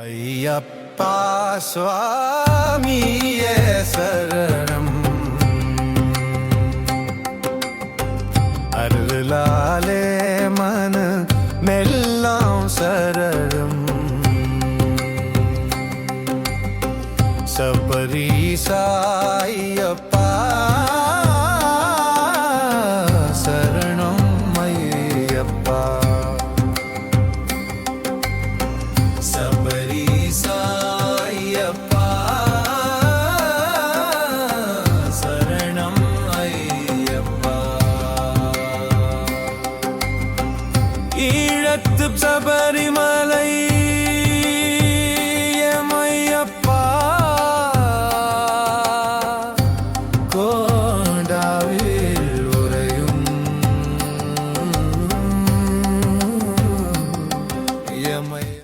ஐயப்பா சுவாமிய சரணம். அருளாலே மன மெல்லாம் சரணம். சபரி சாயப்பா சரணம் ஐயப்பா. ஈழத்து சபரிமலை. மையப்பா கோ